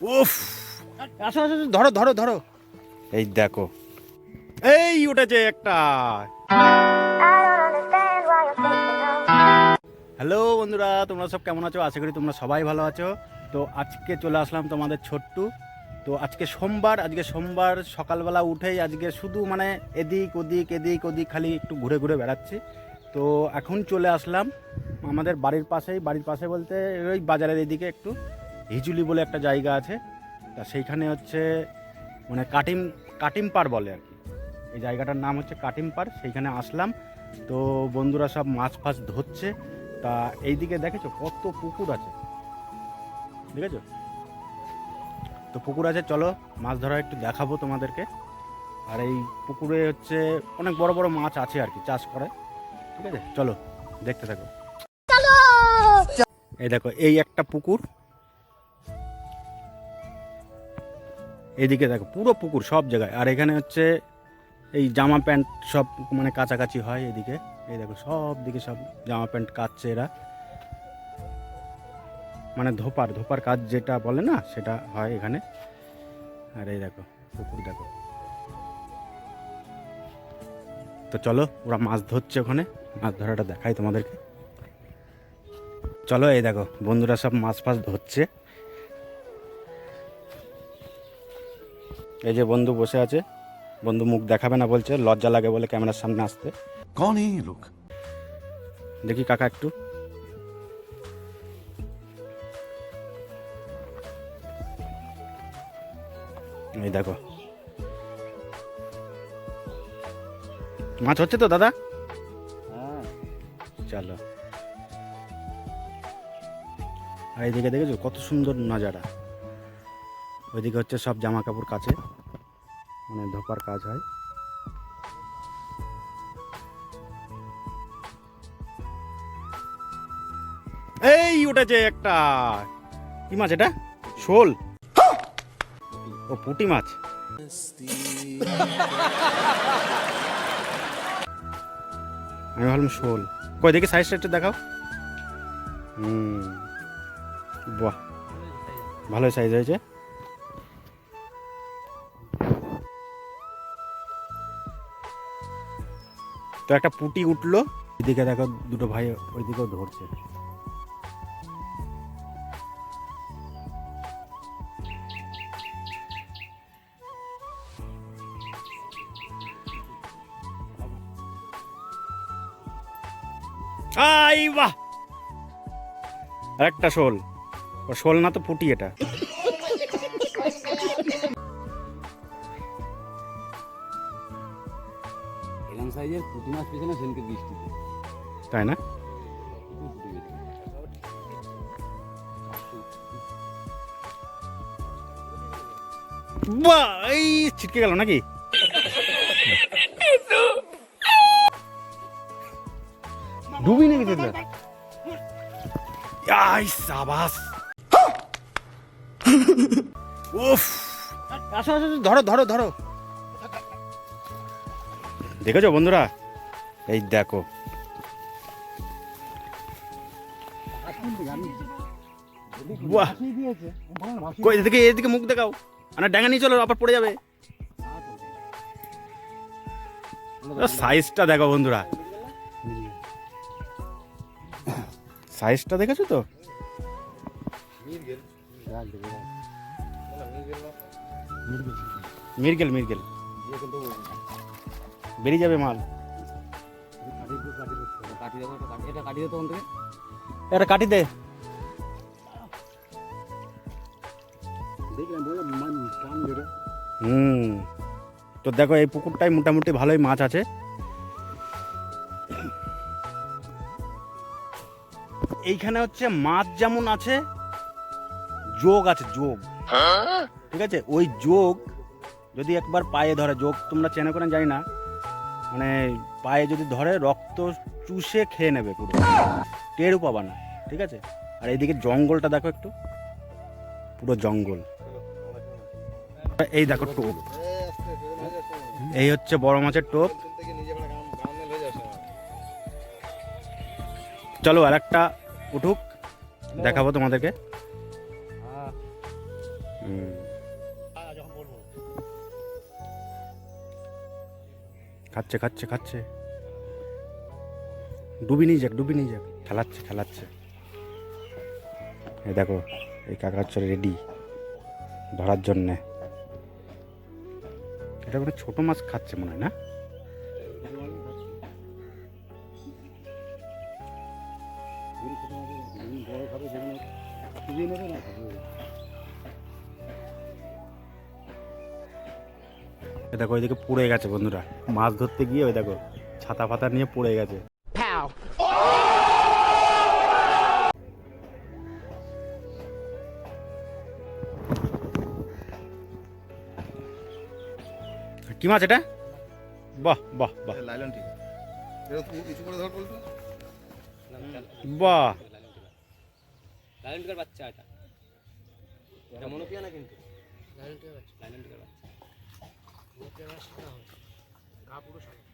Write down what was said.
উফ। আসো আসো ধরো ধরো ধরো। এই দেখো। এই উঠেছে একটা। হ্যালো বন্ধুরা, তোমরা সব কেমন আছো? আশা করি তোমরা সবাই ভালো আছো। তো আজকে চলে আসলাম তোমাদের ছোট্টু। তো আজকে সোমবার আজকে সোমবার সকালবেলা উঠেই আজকে শুধু মানে এদিক ওদিক এদিক ওদিক খালি একটু ঘুরে ঘুরে বেড়াচ্ছি। তো এখন চলে আসলাম আমাদের বাড়ির পাশেই। বাড়ির পাশে বলতে ওই বাজারের এদিকে একটু। হিজুলি বলে একটা জায়গা আছে, তা সেইখানে হচ্ছে মানে কাটিম কাটিম পাড় বলে আর কি। এই জায়গাটার নাম হচ্ছে কাটিম পাড়, সেইখানে আসলাম। তো বন্ধুরা সব মাছ ফাছ ধরছে, তা এইদিকে দেখেছ কত পুকুর আছে? দেখেছ? তো পুকুর আছে, চলো মাছ ধরা একটু দেখাবো তোমাদেরকে। আর এই পুকুরে হচ্ছে অনেক বড় বড় মাছ আছে আর কি, চাষ করে। ঠিক আছে? চলো, দেখতে থাকো। এই দেখো, এই একটা পুকুর। এইদিকে দেখো, পুরো পুকুর, সব জায়গায়। আর এখানে হচ্ছে এই জামা প্যান্ট সব মানে কাছাকাছি হয় এদিকে। এই দেখো, সব দিকে সব জামা প্যান্ট কাচ্ছে এরা। মানে ধোপার ধোপার কাজ যেটা বলে না, সেটা হয় এখানে। আর এই দেখো, পুকুর দেখো। তো চলো, ওরা মাছ ধরছে ওখানে। মাছ ধরাটা দেখাই তোমাদেরকে। চলো, এই দেখো, বন্ধুরা সব মাছ ফাছ ধরছে। এই যে বন্ধু বসে আছে বন্ধু মুখ দেখাবে না বলছে লজ্জা লাগে বলে ক্যামেরার সামনে আসতে। কন এই লোক? দেখি কাকা একটু। এই দেখো। মাছ হচ্ছে তো দাদা? হ্যাঁ। চলো। এইদিকে দেখেছ কত সুন্দর নজারা। ওইদিকে হচ্ছে সব জামা কাপড় কাছে মানে ধোপার কাজ হয়। এই উঠেছে একটা কি মাছ এটা? শোল। ও, পুঁটি মাছ। আমি ভাবলাম শোল। কই, দেখি সাইজ একটু দেখাও। হুম, বাহ। ভালো সাইজ হয়েছে। তো একটা পুটি উঠল। এদিকে দেখো দুটো ভাই ওইদিকেও ধরছে। আই বাহ! শোল। ও শোল না তো পুটি এটা। সাইজের পুঁটি মাছ পেছনে সেনকে বৃষ্টিতে তাই না? ফুটে এই ছিটকে গেল নাকি? ডুবি নেই গেছে আই সাবাস। উফ। আসো আসো আসো, ধরো ধরো ধরো। দেখেছ বন্ধুরা? এই দেখো। এদিকে এদিকে মুখ দেখাও। না ডাঙা নিয়ে চলো, আবার পড়ে যাবে। সাইজটা দেখো বন্ধুরা। সাইজটা দেখেছ তো? মিরগেল মিরগেল। বেরিয়ে যাবে মাল। এটা কাটি দে। হুম। তো দেখো এই পুকুরটায় মোটামুটি ভালোই মাছ আছে। এইখানে হচ্ছে মাছ যেমন আছে যোগ আছে যোগ। ঠিক আছে? ওই যোগ যদি একবার পায়ে ধরে যোগ তোমরা চেনে করে জানি না মানে পায়ে যদি ধরে রক্ত চুষে খেয়ে নেবে পুরো। টেরও পাবা না ঠিক আছে? আর এইদিকে জঙ্গলটা দেখো একটু। পুরো জঙ্গল। এই দেখো টোপ। এই হচ্ছে বড় মাছের টোপ। চলো আর একটা উঠুক দেখাবো তোমাদেরকে। হুম। খাচ্ছে খাচ্ছে খাচ্ছে। ডুবি নিয়ে যাক, ডুবি নিয়ে যাক। খেলাচ্ছে খেলাচ্ছে। এই দেখো, এই কাকা রেডি ধরার জন্যে। এটা কোনো ছোটো মাছ খাচ্ছে মনে হয় না? খাবে এ দেখো ওইদিকে পড়ে গেছে বন্ধুরা। মাছ ধরতে গিয়ে ওই দেখো ছাতা ফাতা নিয়ে পড়ে গেছে। কি মাছ এটা? বাহ বাহ বাহ। বাহ। টিকার বাচ্চা এটা। এটা মনোপিয়া না কিন্তু? টিকার বাচ্চা। টিকার বাচ্চা। মুখ সাদা হয় গা পুরো সাদা